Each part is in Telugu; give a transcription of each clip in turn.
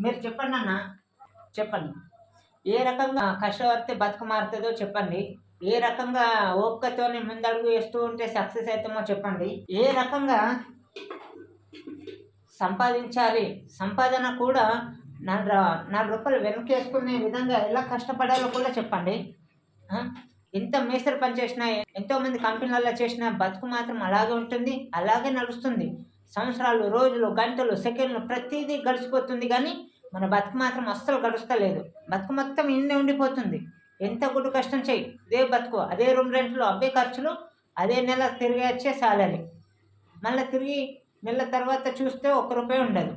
మీరు చెప్పండి అన్న. చెప్పండి. ఏ రకంగా కష్టపడితే బతుకు మారుతుందో చెప్పండి. ఏ రకంగా ఓపికతోని ముందడుగు వేస్తూ ఉంటే సక్సెస్ అవుతామో చెప్పండి. ఏ రకంగా సంపాదించాలి? సంపాదన కూడా నాలుగు నాలుగు రూపాయలు వెనకేసుకునే విధంగా ఎలా కష్టపడాలో కూడా చెప్పండి. ఎంత మేస్త్రి పని చేసినా ఎంతోమంది కంపెనీలలో చేసిన బతుకు మాత్రం అలాగే ఉంటుంది అలాగే నడుస్తుంది. సంవత్సరాలు రోజులు గంటలు సెకండ్లు ప్రతిదీ గడిచిపోతుంది కానీ మన బతుకు మాత్రం అస్సలు గడుస్తలేదు. బతుకు మొత్తం ఇన్నే ఉండిపోతుంది. ఎంత గుడ్డు కష్టం చేయి ఇదే బతుకు అదే రూమ్ రెంట్లు అవే ఖర్చులు అదే నెల తిరిగి వచ్చే సాలరీ మళ్ళీ తిరిగి నెల తర్వాత చూస్తే ఒక్క రూపాయి ఉండదు.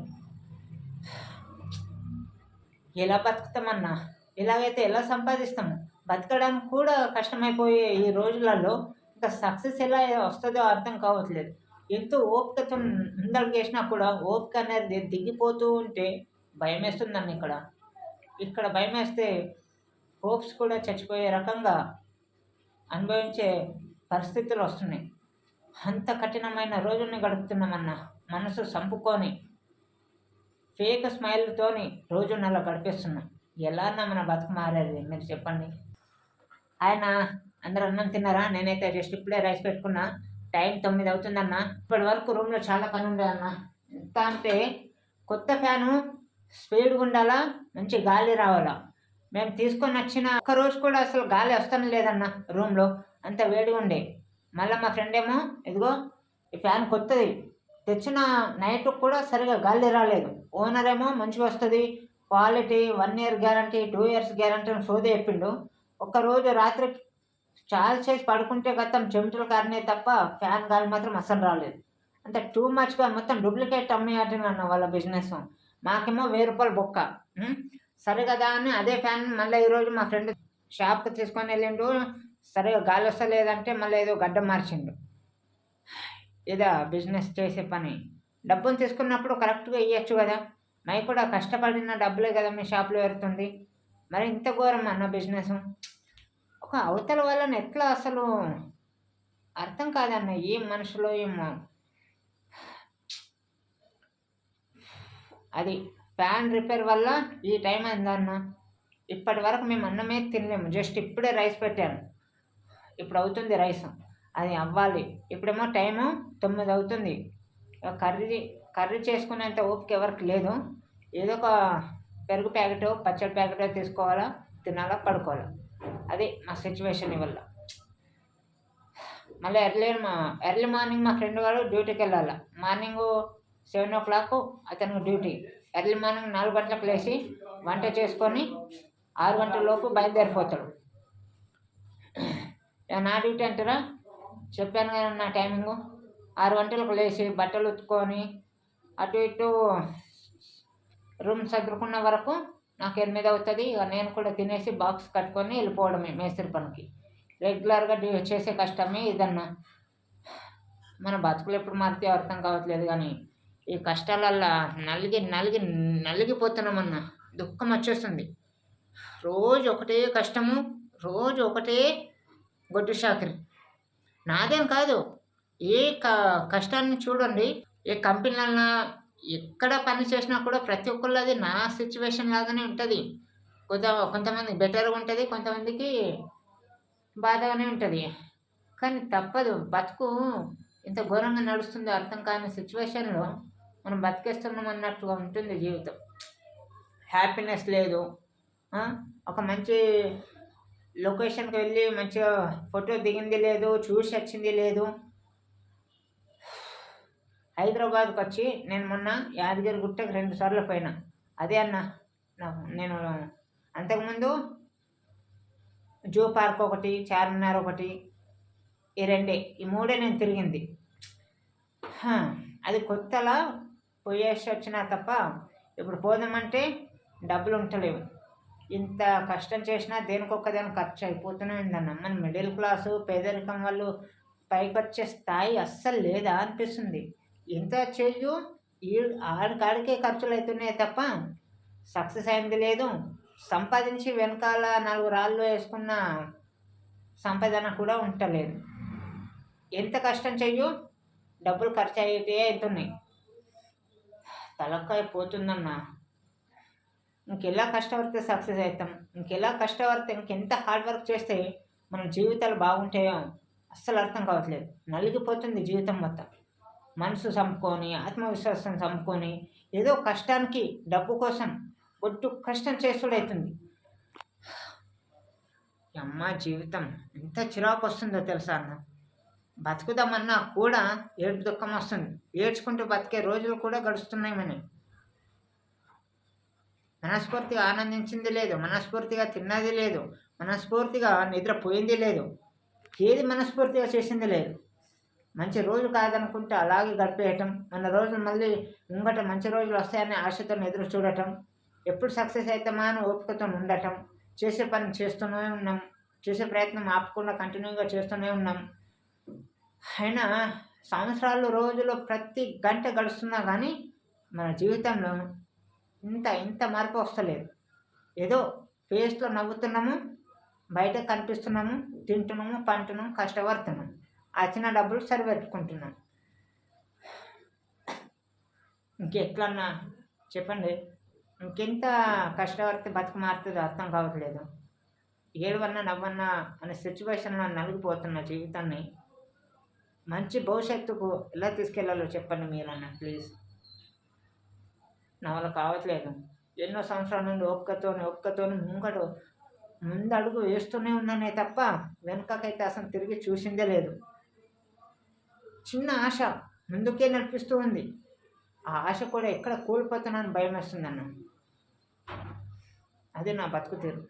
ఎలా బతుకుతామన్నా ఇలాగైతే ఎలా సంపాదిస్తాము? బతకడానికి కూడా కష్టమైపోయే ఈ రోజులలో ఇంకా సక్సెస్ ఎలా వస్తుందో అర్థం కావట్లేదు. ఎంతో ఓపికతో ముందడుగు వేసినా కూడా ఓపిక అనేది దిగిపోతూ ఉంటే భయం ఇక్కడ. ఇక్కడ భయం వేస్తే హోప్స్ కూడా చచ్చిపోయే రకంగా అనుభవించే పరిస్థితులు వస్తున్నాయి. అంత కఠినమైన రోజుల్ని గడుపుతున్నామన్న మనసు సంపుకొని ఫేక్ స్మైల్తోని రోజు నెల గడిపేస్తున్నాం. ఎలా అన్నా మన బతుకు మారేది మీరు చెప్పండి. ఆయన అందరు అన్నం తిన్నారా? నేనైతే జస్ట్ ఇప్పుడే రైస్ పెట్టుకున్నా. టైం తొమ్మిది అవుతుందన్న. ఇప్పటి వరకు రూమ్లో చాలా పని ఉండేదన్న ఎంత అంటే కొత్త ఫ్యాను స్పీడ్గా ఉండాలా? మంచి గాలి రావాలా? మేము తీసుకొని వచ్చిన ఒక్క రోజు కూడా అసలు గాలి వస్తాను లేదన్న రూమ్లో. అంత వేడిగా ఉండే. మళ్ళీ మా ఫ్రెండ్ ఏమో ఇదిగో ఈ ఫ్యాన్ కొత్తది. తెచ్చిన నైట్ కూడా సరిగా గాలి రాలేదు. ఓనర్ ఏమో మంచిగా వస్తుంది. Quality one year guarantee two years guarantee అని సోది చెప్పిండు. ఒక్కరోజు రాత్రి చాలా చేసి పడుకుంటే గతం చెమటలు కారణే తప్ప ఫ్యాన్ గాలి మాత్రం అస్సలు రాలేదు. అంటే టూ మచ్గా మొత్తం డూప్లికేట్ అమ్మేయటం వాళ్ళ బిజినెస్. మాకేమో వెయ్యి రూపాయలు బొక్క. సరే కదా అని అదే ఫ్యాన్ మళ్ళీ ఈరోజు మా ఫ్రెండ్ షాప్కి తీసుకొని వెళ్ళిండు. సరిగా గాలి వస్తలేదంటే మళ్ళీ ఏదో గడ్డ మార్చిండు. ఇదా బిజినెస్ చేసే పని. డబ్బులు తీసుకున్నప్పుడు కరెక్ట్గా ఇవ్వచ్చు కదా. మై కూడా కష్టపడిన డబ్బులే కదా మీ షాప్లో పెడుతుంది మరి ఇంత ఘోరం అన్న బిజినెస్. ఒక అవతల వాళ్ళని ఎట్లా అసలు అర్థం కాదన్న ఏం మనుషులో ఏమో. అది ఫ్యాన్ రిపేర్ వల్ల ఈ టైం అయిందన్న. ఇప్పటి వరకు మేము అన్నమే తినలేము. జస్ట్ ఇప్పుడే రైస్ పెట్టాను ఇప్పుడు అవుతుంది రైస్. అది అవ్వాలి. ఇప్పుడేమో టైము తొమ్మిది అవుతుంది. కర్రీ కర్రీ చేసుకునేంత ఓపిక ఎవరికి లేదు. ఏదో ఒక పెరుగు ప్యాకెట్ పచ్చడి ప్యాకెట్ తీసుకోవాలా తినాలా పడుకోవాలా. అది మా సిచ్యువేషన్ వల్ల. మళ్ళీ ఎర్లీ మా ఎర్లీ మార్నింగ్ మా ఫ్రెండ్ వాడు డ్యూటీకి వెళ్ళాలి. మార్నింగు సెవెన్ ఓ క్లాక్ అతనికి డ్యూటీ. ఎర్లీ మార్నింగ్ నాలుగు గంటలకు లేచి వంట చేసుకొని ఆరు గంటల లోపు బయలుదేరిపోతాడు. నా డ్యూటీ అంటారా? చెప్పాను కదా నా టైమింగు. ఆరు గంటలకు లేచి బట్టలు ఉత్తుకొని అటు ఇటు రూమ్ సర్దుకున్న వరకు నాకు ఎనిమిది అవుతుంది. ఇక నేను కూడా తినేసి బాక్స్ కట్టుకొని వెళ్ళిపోవడమే మేస్త్రి పనికి. రెగ్యులర్గా చేసే కష్టమే ఇదన్నా మన బతుకులు ఎప్పుడు మారితే అర్థం కావట్లేదు కానీ ఈ కష్టాలల్లా నలిగి నలిగి నలిగిపోతున్నామన్న. దుఃఖం వచ్చేస్తుంది. రోజు ఒకటే కష్టము రోజు ఒకటే గొడ్డు చాకరి. నాదేం కాదు. ఏ క కష్టాన్ని చూడండి. ఏ కంపెనీలన్నా ఎక్కడ పని చేసినా కూడా ప్రతి ఒక్కళ్ళది నా సిచ్యువేషన్ లాగానే ఉంటుంది. కొంత కొంతమంది బెటర్గా ఉంటుంది కొంతమందికి బాధగానే ఉంటుంది. కానీ తప్పదు. బతుకు ఇంత ఘోరంగా నడుస్తుందో అర్థం కాని సిచ్యువేషన్లో మనం బతికేస్తున్నాం అన్నట్టుగా ఉంటుంది జీవితం. హ్యాపీనెస్ లేదు. ఒక మంచి లొకేషన్కి వెళ్ళి మంచిగా ఫోటో దిగింది లేదు చూసి వచ్చింది లేదు. హైదరాబాద్కి వచ్చి నేను మొన్న యాదగిరి గుట్టకి రెండు సార్లు పోయినా. అదే అన్న నాకు నేను అంతకుముందు జూ పార్క్ ఒకటి చార్మినార్ ఒకటి ఈ రెండే. ఈ మూడే నేను తిరిగింది. అది కొత్తలా పోయేసి వచ్చినా తప్ప ఇప్పుడు పోదామంటే డబ్బులు ఉంటలేవు ఇంత కష్టం చేసినా దేనికొక్క ఖర్చు అయిపోతూనే ఉందన్న మన మిడిల్ క్లాసు పేదరికం వాళ్ళు పైకి వచ్చే స్థాయి అస్సలు లేదా అనిపిస్తుంది. ఎంత చెయ్యు ఈ ఆడికాడికే ఖర్చులు అవుతున్నాయి తప్ప సక్సెస్ అయింది లేదు. సంపాదించి వెనకాల నాలుగు రాళ్ళు వేసుకున్న సంపాదన కూడా ఉండలేదు. ఎంత కష్టం చెయ్యు డబ్బులు ఖర్చు అయితే అవుతున్నాయి తలకాయ పోతుందన్నా ఇంకెలా కష్టపడితే సక్సెస్ అవుతాం? ఇంకెలా కష్టపడితే ఇంకెంత హార్డ్ వర్క్ చేస్తే మన జీవితాలు బాగుంటాయో అస్సలు అర్థం కావట్లేదు. నలిగిపోతుంది జీవితం మొత్తం. మనసు చంపుకొని ఆత్మవిశ్వాసం చంపుకొని ఏదో కష్టానికి డబ్బు కోసం ఒట్టు కష్టం చేస్తుడైతుంది. అమ్మ జీవితం ఎంత చిరాకు వస్తుందో తెలుసా అన్న? బతుకుదామన్నా కూడా ఏడుపు దుఃఖం వస్తుంది. ఏడ్చుకుంటూ బతికే రోజులు కూడా గడుస్తున్నాయి మనం. మనస్ఫూర్తిగా ఆనందించింది లేదు మనస్ఫూర్తిగా తిన్నది లేదు మనస్ఫూర్తిగా నిద్రపోయింది లేదు. ఏది మనస్ఫూర్తిగా చేసింది లేదు. మంచి రోజు కాదనుకుంటే అలాగే గడిపేయటం మన రోజులు మళ్ళీ ముంగట మంచి రోజులు వస్తాయని ఆశతో ఎదురు చూడటం ఎప్పుడు సక్సెస్ అవుతామా అని ఓపికతో ఉండటం చేసే పని చేస్తూనే ఉన్నాం చేసే ప్రయత్నం ఆపకుండా కంటిన్యూగా చేస్తూనే ఉన్నాం అయినా సంవత్సరాలు రోజులు ప్రతి గంట గడుస్తున్నా కానీ మన జీవితంలో ఇంత ఇంత మార్పు వస్తలేదు. ఏదో ఫేస్లో నవ్వుతున్నాము బయట కనిపిస్తున్నాము తింటున్నాము పంటున్నాము కష్టపడుతున్నాం వచ్చిన డబ్బులు సరిపెట్టుకుంటున్నాం. ఇంకెట్లన్నా చెప్పండి. ఇంకెంత కష్టపడితే బతుకు మారుతుందో అర్థం కావట్లేదు. ఏడవన్నా నవ్వన్నా అనే సిచ్యువేషన్లో నలిగిపోతున్న జీవితాన్ని మంచి భవిష్యత్తుకు ఎలా తీసుకెళ్ళాలో చెప్పండి మీరన్నా ప్లీజ్ నా వల్ల కావట్లేదు. ఎన్నో సంవత్సరాల నుండి ఒక్కతోని ఒక్కతోని ముంగడు ముందు అడుగు వేస్తూనే ఉన్నానే తప్ప వెనుకకైతే అసలు తిరిగి చూసిందే లేదు. చిన్న ఆశ ముందుకే నడిపిస్తూ ఉంది. ఆ ఆశ కూడా ఎక్కడ కోల్పోతున్నాను భయం వేస్తుందన్న. అదే నా బతుకు తీరు.